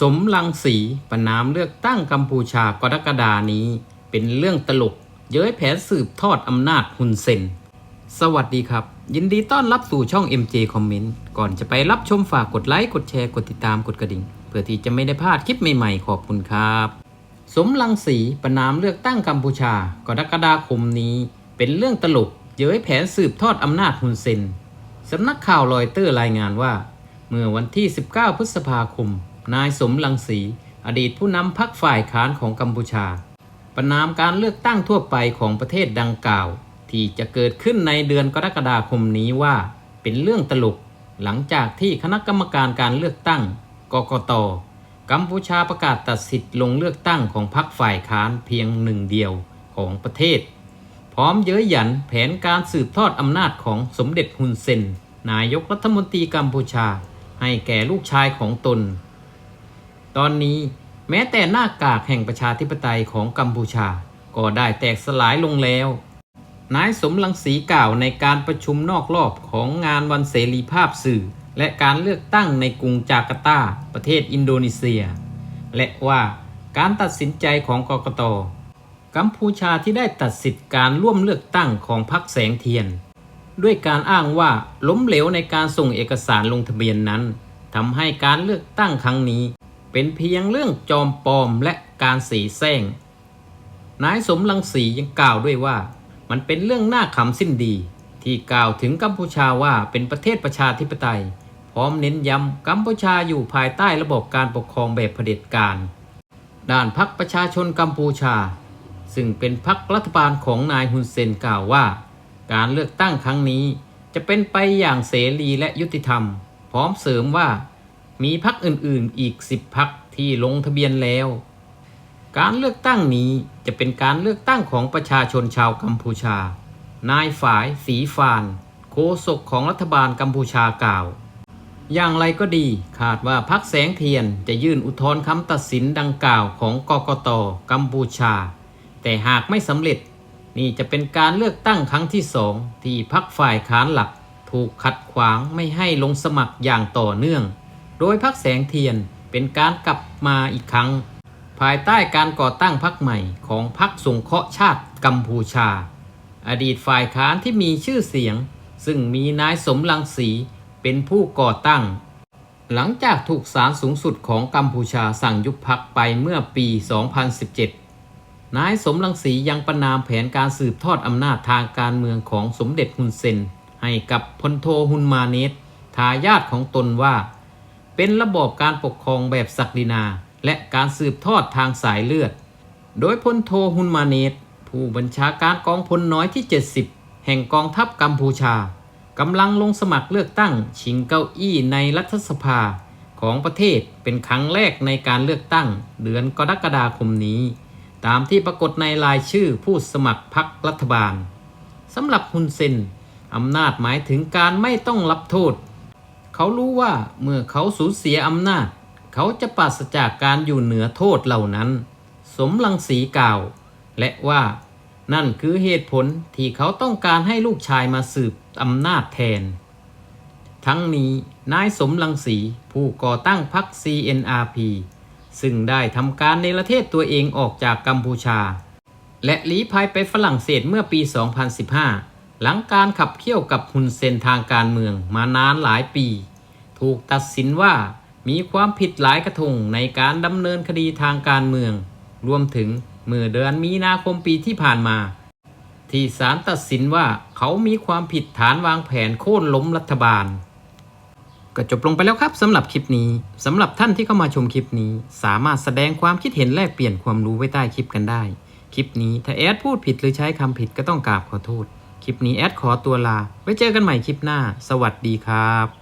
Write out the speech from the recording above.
สมรังสีประนามเลือกตั้งกัมพูชากรกฎานี้ เป็นเรื่องตลก เย้ยแผนสืบทอดอำนาจฮุนเซน สวัสดีครับ ยินดีต้อนรับสู่ช่อง MJ Comment ก่อนจะไปรับชมฝากกดไลค์ กดแชร์ กดติดตาม กดกระดิ่ง เพื่อที่จะไม่ได้พลาดคลิปใหม่ๆ ขอบคุณครับ สมรังสีประนามเลือกตั้งกัมพูชากรกฎาคมนี้ เป็นเรื่องตลก เย้ยแผนสืบทอดอำนาจฮุนเซนสำนักข่าวรอยเตอร์รายงานว่า เมื่อวันที่ 19 พฤษภาคม นายสมรังสี อดีตผู้นำพรรคฝ่ายค้านของกัมพูชา ประนามการเลือกตั้งทั่วไปของประเทศดังกล่าว ที่จะเกิดขึ้นในเดือนกรกฎาคมนี้ว่า เป็นเรื่องตลก หลังจากที่คณะกรรมการการเลือกตั้ง กกต กัมพูชาประกาศตัดสิทธิ์ลงเลือกตั้งของพรรคฝ่ายค้านเพียงหนึ่งเดียวของประเทศ พร้อมเย้ยหยันแผนการสืบทอดอำนาจของสมเด็จฮุนเซนนายกรัฐมนตรีกัมพูชา ให้แก่ลูกชายของตน ตอนนี้แม้แต่หน้ากากแห่งประชาธิปไตยของกัมพูชา ก็ได้แตกสลายลงแล้ว นายสมรังสีกล่าวในการประชุมนอกรอบของงานวันเสรีภาพสื่อ และการเลือกตั้งในกรุงจาการ์ตา ประเทศอินโดนีเซีย และว่าการตัดสินใจของกกต กัมพูชาที่ได้ตัดสิทธิ์การร่วมเลือกตั้งของพรรคแสงเทียน ด้วยการอ้างว่าล้มเหลวในการส่งเอกสารลงทะเบียนนั้นทำให้การเลือกตั้งครั้งนี้ เป็นเพียงเรื่องจอมปลอมและการสีแซงนายสมรังสียังกล่าวด้วยว่า มันเป็นเรื่องน่าขำสิ้นดี ที่กล่าวถึงกัมพูชาว่าเป็นประเทศประชาธิปไตย พร้อมเน้นย้ำกัมพูชาอยู่ภายใต้ระบบการปกครองแบบเผด็จการ ด้านพรรคประชาชนกัมพูชา ซึ่งเป็นพรรครัฐบาลของนายฮุนเซนกล่าวว่า การเลือกตั้งครั้งนี้จะเป็นไปอย่างเสรีและยุติธรรม พร้อมเสริมว่า มีพรรคอื่นๆอีก 10พรรคที่ลงทะเบียนแล้ว การเลือกตั้งนี้จะเป็นการเลือกตั้งของประชาชนชาวกัมพูชา นายฝ่ายสีฟานโฆษกของรัฐบาลกัมพูชากล่าว อย่างไรก็ดีคาดว่าพรรคแสงเทียนจะยื่นอุทธรณ์คำตัดสินดังกล่าวของกกตกัมพูชา แต่หากไม่สำเร็จนี่จะเป็นการเลือกตั้งครั้งที่สองที่พรรคฝ่ายค้านหลักถูกขัดขวางไม่ให้ลงสมัครอย่างต่อเนื่อง โดยพรรคแสงเทียนเป็นการกลับมาอีกครั้ง ภายใต้การก่อตั้งพรรคใหม่ของพรรคสงเคราะห์ชาติกัมพูชา อดีตฝ่ายค้านที่มีชื่อเสียง ซึ่งมีนายสมรังสีเป็นผู้ก่อตั้ง หลังจากถูกศาลสูงสุดของกัมพูชาสั่งยุบพักไปเมื่อปี 2017 นายสมรังสียังประนามแผนการสืบทอดอำนาจทางการเมืองของสมเด็จฮุนเซนให้กับพลโทฮุนมาเนตทายาทของตนว่า เป็นระบอบการปกครองแบบศักดินา และการสืบทอดทางสายเลือด โดยพลโทฮุนมาเนตผู้บัญชาการกองพลน้อยที่ 70 แห่งกองทัพกัมพูชากำลังลงสมัครเลือกตั้งชิงเก้าอี้ในรัฐสภาของประเทศเป็นครั้งแรกในการเลือกตั้งเดือนกรกฎาคมนี้ ตามที่ปรากฏในรายชื่อผู้สมัครพรรครัฐบาลสำหรับฮุนเซนอำนาจหมายถึงการไม่ต้องรับโทษ เขารู้ว่าเมื่อเขาสูญเสียอำนาจ เขาจะปราศจากการอยู่เหนือโทษเหล่านั้น สมรังสีกล่าว และว่านั่นคือเหตุผลที่เขาต้องการให้ลูกชายมาสืบอำนาจแทน ทั้งนี้นายสมรังสีผู้ก่อตั้งพรรค CNRP ซึ่งได้ทำการในประเทศตัวเองออกจากกัมพูชา และลี้ภัยไปฝรั่งเศสเมื่อปี 2015 หลังการขับเคี่ยวกับฮุนเซนทางการเมืองมานานหลายปี ถูกตัดสินว่ามีความผิดหลายกระทงในการดำเนินคดีทางการเมือง รวมถึงเมื่อเดือนมีนาคมปีที่ผ่านมา ที่ศาลตัดสินว่าเขามีความผิดฐานวางแผนโค่นล้มรัฐบาล ก็จบลงไปแล้วครับสำหรับคลิปนี้สำหรับท่านที่เข้ามาชมคลิปนี้ สามารถแสดงความคิดเห็นแลกเปลี่ยนความรู้ไว้ใต้คลิปกันได้ คลิปนี้ถ้าแอดพูดผิดหรือใช้คำผิดก็ต้องกราบขอโทษ คลิปนี้แอดขอตัวลา ไว้เจอกันใหม่คลิปหน้า สวัสดีครับ